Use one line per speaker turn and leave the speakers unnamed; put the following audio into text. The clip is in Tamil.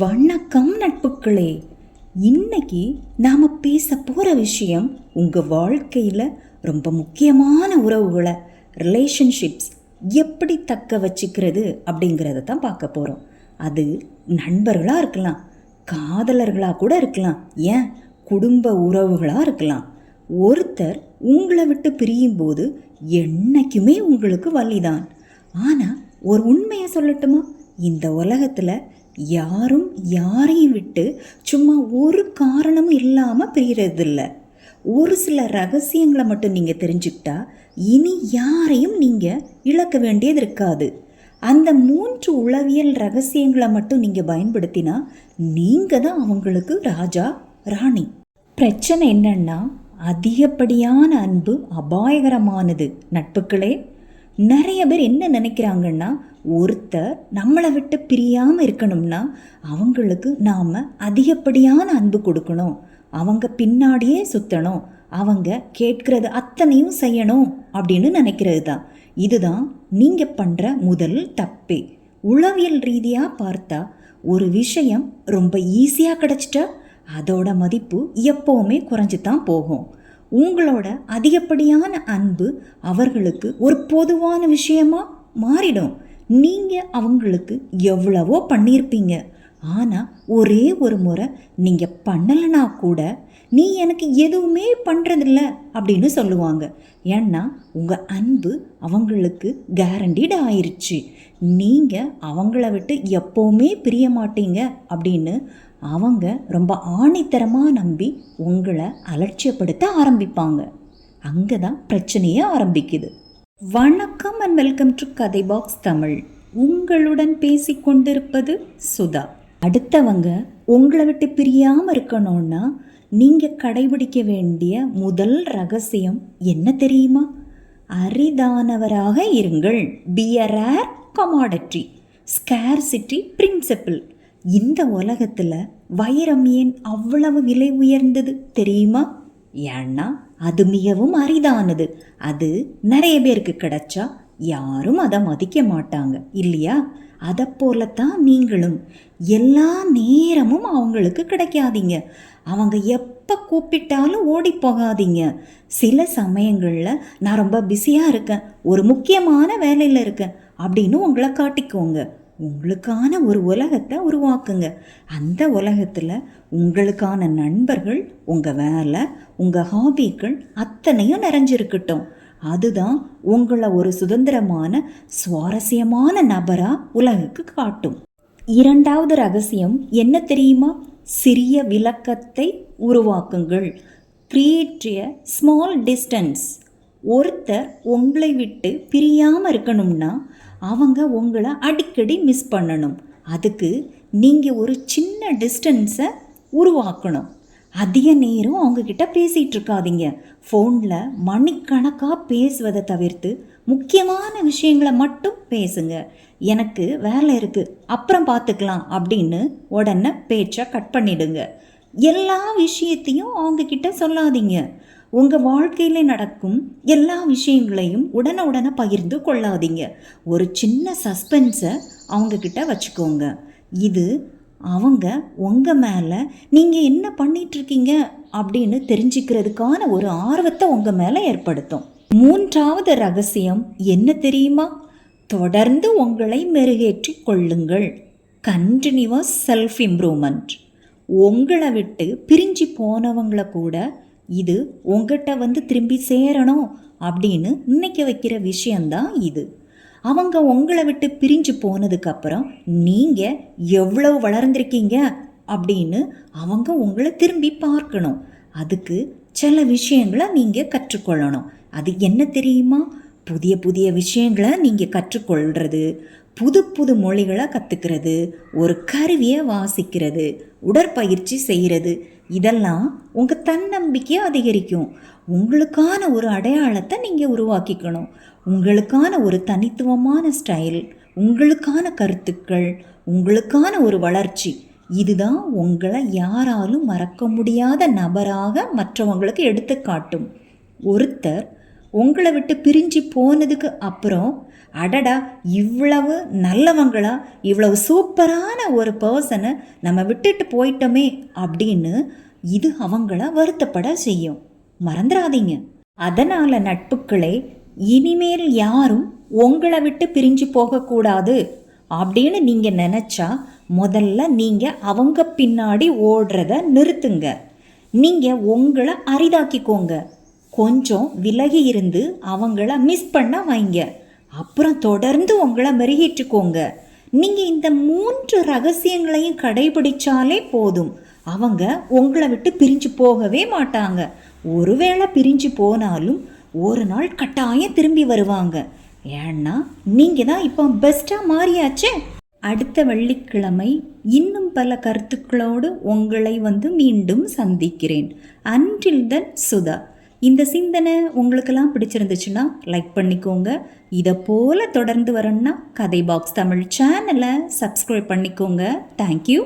வணக்கம் நட்புக்களே. இன்னைக்கு நாம் பேச போகிற விஷயம் உங்கள் வாழ்க்கையில் ரொம்ப முக்கியமான உறவுகளை ரிலேஷன்ஷிப்ஸ் எப்படி தக்க வச்சுக்கிறது அப்படிங்கிறத தான் பார்க்க போகிறோம் அது நண்பர்களாக இருக்கலாம் காதலர்களாக கூட இருக்கலாம் ஏன்? குடும்ப உறவுகளாக இருக்கலாம். ஒருத்தர் உங்களை விட்டு பிரியும் போது என்னைக்குமே உங்களுக்கு வலிதான். ஆனால் ஒரு உண்மையை சொல்லட்டுமா? இந்த உலகத்தில் யாரும் யாரையும் விட்டு சும்மா ஒரு காரணமும் இல்லாமல் பிரியறதில்ல. ஒரு சில ரகசியங்களை மட்டும் நீங்கள் தெரிஞ்சுக்கிட்டா இனி யாரையும் நீங்கள் இழக்க வேண்டியது இருக்காது. அந்த மூன்று உளவியல் ரகசியங்களை மட்டும் நீங்கள் பயன்படுத்தினா நீங்கள் தான் அவங்களுக்கு ராஜா ராணி. பிரச்சனை என்னன்னா அதிகப்படியான அன்பு அபாயகரமானது. நட்புகளே நிறைய பேர் என்ன நினைக்கிறாங்கன்னா ஒருத்தர் நம்மளை விட்டு பிரியாமல் இருக்கணும்னா அவங்களுக்கு நாம் அதிகப்படியான அன்பு கொடுக்கணும். அவங்க பின்னாடியே சுற்றணும் அவங்க கேட்கறது அத்தனையும் செய்யணும் அப்படின்னு நினைக்கிறது தான் இதுதான் நீங்கள் பண்ணுற முதல் தப்பே. உளவியல் ரீதியாக பார்த்தா ஒரு விஷயம் ரொம்ப ஈஸியாக கிடச்சிட்டா அதோட மதிப்பு எப்போவுமே குறைஞ்சு தான் போகும். உங்களோட அதிகப்படியான அன்பு அவர்களுக்கு ஒரு பொதுவான விஷயமா மாறிடும். நீங்கள் அவங்களுக்கு எவ்வளவோ பண்ணியிருப்பீங்க ஆனால் ஒரே ஒரு முறை நீங்கள் பண்ணலைனா கூட நீ எனக்கு எதுவுமே பண்ணுறதில்ல அப்படின்னு சொல்லுவாங்க. ஏன்னா உங்கள் அன்பு அவங்களுக்கு கேரண்டீடு ஆயிடுச்சு நீங்கள் அவங்கள விட்டு எப்போவுமே பிரிய மாட்டீங்க அப்படின்னு அவங்க ரொம்ப ஆணித்தரமாக நம்பி உங்களை அலட்சியப்படுத்த ஆரம்பிப்பாங்க. அங்கே தான் பிரச்சனையே ஆரம்பிக்குது. வணக்கம் அண்ட் வெல்கம் டு கதை பாக்ஸ் தமிழ் உங்களுடன் பேசிக்கொண்டிருப்பது சுதா. அடுத்தவங்க உங்களை விட்டு பிரியாமல் இருக்கணும்னா நீங்கள் கடைபிடிக்க வேண்டிய முதல் ரகசியம் என்ன தெரியுமா? அரிதானவராக இருங்கள். Be a rare commodity scarcity principle இந்த உலகத்தில் வைரம் ஏன் அவ்வளவு விலை உயர்ந்தது தெரியுமா? ஏன்னா அது மிகவும் அரிதானது. அது நிறைய பேருக்கு கிடைச்சா யாரும் அதை மதிக்க மாட்டாங்க. இல்லையா? அதை போலத்தான் நீங்களும் எல்லா நேரமும் அவங்களுக்கு கிடைக்காதீங்க. அவங்க எப்போ கூப்பிட்டாலும் ஓடி போகாதீங்க. சில சமயங்களில் நான் ரொம்ப பிஸியாக இருக்கேன். ஒரு முக்கியமான வேலையில் இருக்கேன் அப்படின்னு உங்களை காட்டிக்கோங்க. உங்களுக்கான ஒரு உலகத்தை உருவாக்குங்க. அந்த உலகத்தில் உங்களுக்கான நண்பர்கள் உங்கள் வேலை உங்கள் ஹாபிக்கள் அத்தனையும் நிறைஞ்சிருக்கட்டும். அதுதான் உங்களை ஒரு சுதந்திரமான சுவாரஸ்யமான நபராக உலகுக்கு காட்டும். இரண்டாவது ரகசியம் என்ன தெரியுமா? சிறிய விளக்கத்தை உருவாக்குங்கள். கிரியேட் ஸ்மால் டிஸ்டன்ஸ் ஒருத்தர் உங்களை விட்டு பிரியாமல் இருக்கணும்னா அவங்க உங்களை அடிக்கடி மிஸ் பண்ணணும். அதுக்கு நீங்கள் ஒரு சின்ன டிஸ்டன்ஸை உருவாக்கணும். அதிக நேரம் அவங்கக்கிட்ட பேசிகிட்டு இருக்காதீங்க ஃபோனில் மணிக்கணக்காக பேசுவதை தவிர்த்து முக்கியமான விஷயங்களை மட்டும் பேசுங்க. எனக்கு வேலை இருக்குது அப்புறம் பார்த்துக்கலாம் அப்படின்னு உடனே பேச்சை கட் பண்ணிடுங்க. எல்லா விஷயத்தையும் அவங்கக்கிட்ட சொல்லாதீங்க. உங்கள் வாழ்க்கையில் நடக்கும் எல்லா விஷயங்களையும் உடனே உடனே பகிர்ந்து கொள்ளாதீங்க. ஒரு சின்ன சஸ்பென்ஸை அவங்கக்கிட்ட வச்சுக்கோங்க. இது அவங்க உங்கள் மேலே நீங்கள் என்ன பண்ணிகிட்ருக்கீங்க அப்படின்னு தெரிஞ்சுக்கிறதுக்கான ஒரு ஆர்வத்தை உங்கள் மேலே ஏற்படுத்தும். மூன்றாவது ரகசியம் என்ன தெரியுமா? தொடர்ந்து உங்களை மெருகேற்றி கொள்ளுங்கள். கண்டினியூவஸ் செல்ஃப் இம்ப்ரூவ்மெண்ட் உங்களை விட்டு பிரிஞ்சு போனவங்கள கூட இது உங்ககிட்ட வந்து திரும்பி சேரணும் அப்படின்னு நினைக்க வைக்கிற விஷயந்தான் இது. அவங்க உங்களை விட்டு பிரிஞ்சு போனதுக்கப்புறம் நீங்கள் எவ்வளவு வளர்ந்துருக்கீங்க அப்படின்னு அவங்க உங்களை திரும்பி பார்க்கணும். அதுக்கு சில விஷயங்களை நீங்கள் கற்றுக்கொள்ளணும். அது என்ன தெரியுமா? புதிய புதிய விஷயங்களை நீங்கள் கற்றுக்கொள்கிறது புது புது மொழிகளை கற்றுக்கிறது ஒரு கருவியை வாசிக்கிறது உடற்பயிற்சி செய்கிறது. இதெல்லாம் உங்கள் தன்னம்பிக்கையை அதிகரிக்கும். உங்களுக்கான ஒரு அடையாளத்தை நீங்கள் உருவாக்கிக்கணும். உங்களுக்கான ஒரு தனித்துவமான ஸ்டைல் உங்களுக்கான கருத்துக்கள் உங்களுக்கான ஒரு வளர்ச்சி. இதுதான் உங்களை யாராலும் மறக்க முடியாத நபராக மற்றவங்களுக்கு எடுத்து காட்டும் ஒருத்தர் உங்களை விட்டு பிரிஞ்சு போனதுக்கு அப்புறம் அடடா இவ்வளவு நல்லவங்களா இவ்வளவு சூப்பரான ஒரு பர்சனை நம்ம விட்டுட்டு போயிட்டோமே அப்படின்னு இது அவங்கள வருத்தப்பட செய்யும். மறந்துடாதீங்க. அதனால் நட்புக்களே இனிமேல் யாரும் உங்களை விட்டு பிரிஞ்சு போகக்கூடாது அப்படின்னு நீங்கள் நினச்சா முதல்ல நீங்கள் அவங்க பின்னாடி ஓடுறத நிறுத்துங்க. நீங்கள் உங்களை அரிதாக்கிக்கோங்க. கொஞ்சம் விலகி இருந்து அவங்கள மிஸ் பண்ண வைங்க. அப்புறம் தொடர்ந்து உங்களை மெருகேற்றுக்கோங்க. நீங்கள் இந்த மூன்று ரகசியங்களையும் கடைபிடிச்சாலே போதும். அவங்க உங்களை விட்டு பிரிஞ்சு போகவே மாட்டாங்க. ஒருவேளை பிரிஞ்சு போனாலும் ஒரு நாள் கட்டாயம் திரும்பி வருவாங்க. ஏன்னா நீங்கள் தான் இப்போ பெஸ்ட்டாக மாறியாச்சே? அடுத்த வெள்ளிக்கிழமை இன்னும் பல கருத்துக்களோடு உங்களை வந்து மீண்டும் சந்திக்கிறேன். அன்றில் தன் சுதா. இந்த சிந்தனை உங்களுக்கெல்லாம் பிடிச்சிருந்துச்சுன்னா லைக் பண்ணிக்கோங்க. இதை போல் தொடர்ந்து வரணும்னா கதை பாக்ஸ் தமிழ் சேனலை சப்ஸ்கிரைப் பண்ணிக்கோங்க. தேங்க்யூ